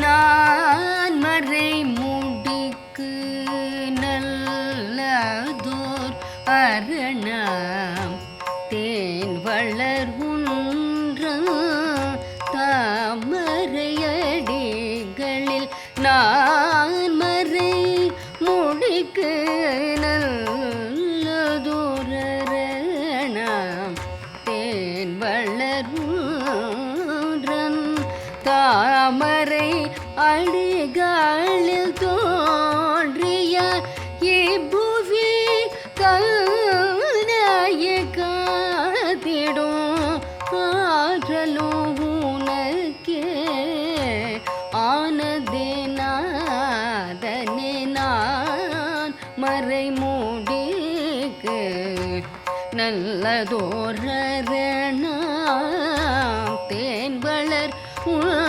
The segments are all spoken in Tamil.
நான் மறை முடிக்கு நல்லதோர் அரணாம். தேன் வளர் தாமரையடிகளில் நான் மறை முடிக்கு நல்லதோரணம் தேன் வளர் தாமரை அடிகளில் தோன்றிய இப்புவி கல்லைய காத்திடும் ஆற்றலும் உனக்கே. ஆனதே நாதனே நான் மறை மூடிக்கு நல்லதோரணம் தேன் வளர் தாமரையடிகளில்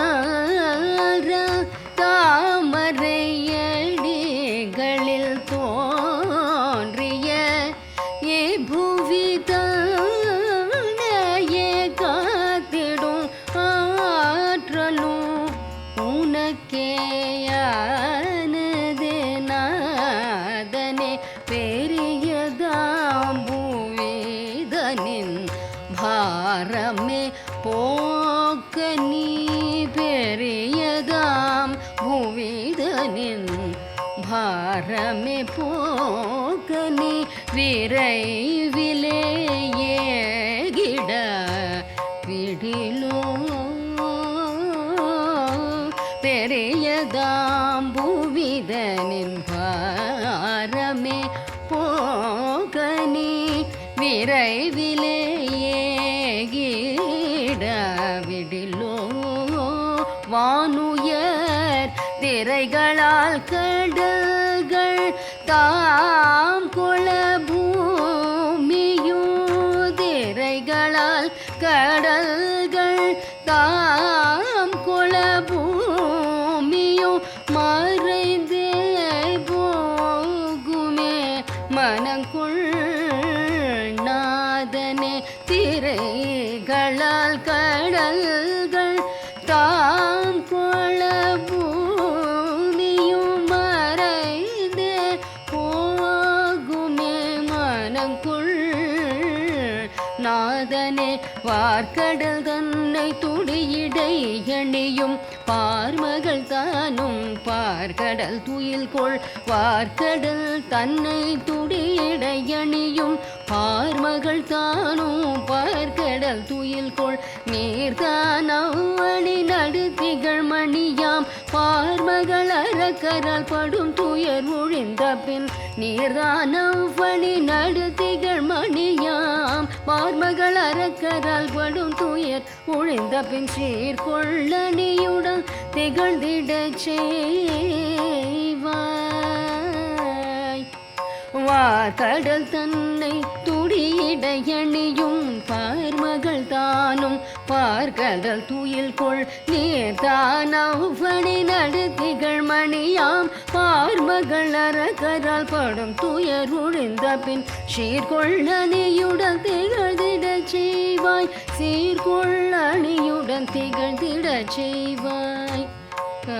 தோன்றிய இப்புவிதானே காத்திடும் ஆற்றலும் உனக்கேயானதே நாதனே. பெரியதாம் பெரியதாம்புவேதனின் பாரமே போக்க நீ பாரமே போக்க நீ விரைவிலே ஏகிட விடிலோ. பெரியதாம் புவிதனின் பாரமே போக நீ கடல்கள் தாம் கொள பூமியும் திரைகளால் கடல்கள் தாம் குளபூமியும் மறைந்தே போகுமே. மனங்குள் நாதனே திரைகளால் கடல் மனங்குள் நாதனே வார்கடல் தன்னை துடியிடை எணியும் பார்மகள் தானும் பார்கடல் துயில் கொள். வார்கடல் தன்னை துடியிடை அணியும் பார்மகள் தானும் பார்கடல் துயில் கொள். நீர்தான் அவ்வழி நடுத்திகள் மணியாம் பார்மகள் அறக்கரால் படும் துயர் ஒழிந்த பின் நீர்தானம் பணி நடத்திகள் மணியாம். மார்மகள் அறக்கரால் படும் துயர் ஒழிந்த பின் சீர்கொள்ளணியுடன் திகழ்ந்திடச் செய்வார். வா கடல் தன்னை துடியிடையணியும் பார்மகள் தானும் பார்கடல் துயில் கொள் நீர்தானவணி நடத்திகள் மணியாம் பார்மகள் அறக்கரால் படும் துயர் ஒழிந்த பின் சீர்கொள்ளணியுடன் திகழ்ந்திடச் செய்வாய். சீர்கொள்ளணியுடன் திகழ்ந்திடச் செய்வாய். ஆ